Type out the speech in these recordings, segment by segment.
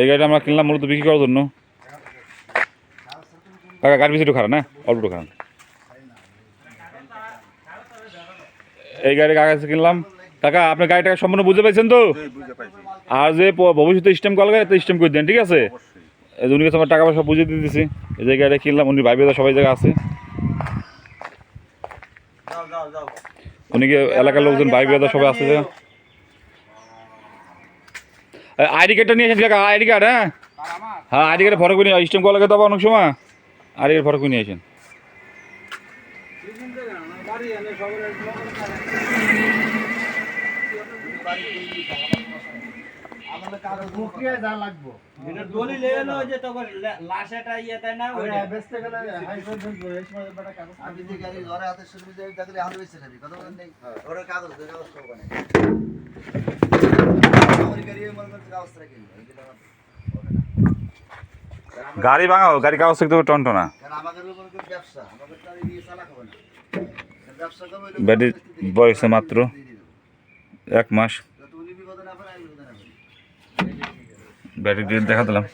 এই গাড়িটা আমরা কিনলাম মূলত বিক্রি করার জন্য। কাকা গাড়ি বেশি খারাপ না? অল্প খারাপ এই গাড়ি কাকা কাছে কিনলাম। কাকা আপনি গাড়িটাকে সম্পূর্ণ বুঝতে পারছেন তো? আর যে ভবিষ্যতে স্টেম কল গাড়ি তো স্টেম করে দেন ঠিক আছে? উনি কাছে আমার টাকা পয়সা বুঝিয়ে দিয়ে দিছি এই যে গাড়িটা কিনলাম উনি ভাই বেদা সবাই জায়গা আছে। যাও যাও যাও। উনি এলাকার লোকজন ভাই বেদা সবাই আছে আইডি কার্ডটা নিয়ে আসেন কাকা? আইডি কার্ড হ্যাঁ? হ্যাঁ আইডি কার্ডে ফটো করে নিয়ে স্টেম কল তো অনেক সময়। আইডি কার্ড ফটো করে নিয়ে আসেন। কাগজ গাড়ি বানায় আমার গাড়ি কাগজ ভাঙাও গাড়ি থাকতে হবে টনটনা কারণ আমাদের ব্যবসা আমাদের তো আর এই দিয়ে চালাক হবে না। ব্যবসা করব এটা ব্যাটারি বয়সে মাত্র এক মাস। ব্যাটারি ডেট দেখা দিলাম।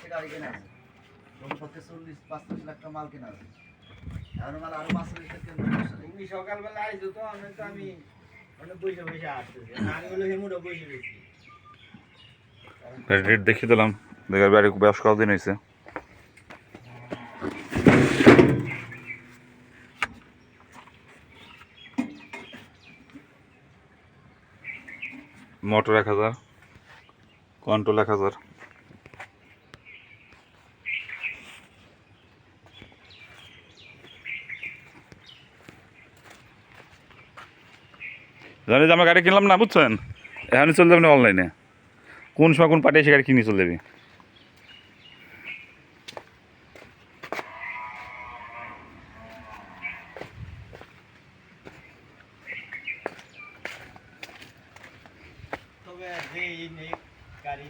সকালবেলা আইছো তো আমি তো আমি অনেক বসে বসে আসতেছি। আমি হলো হেমুটা বসে রয়েছি ডেট দেখিয়ে দিলাম। দেখার ব্যাটারি বেশ কদিন হয়েছে মোটর এক হাজার কন্ট্রোল এক হাজার। জানি যে আমরা গাড়ি কিনলাম না, বুঝছেন? এখানে চলে যাবেন অনলাইনে কোন সময় কোন এসে গাড়ি কিনে চলে যাবে তবে যে গাড়ি।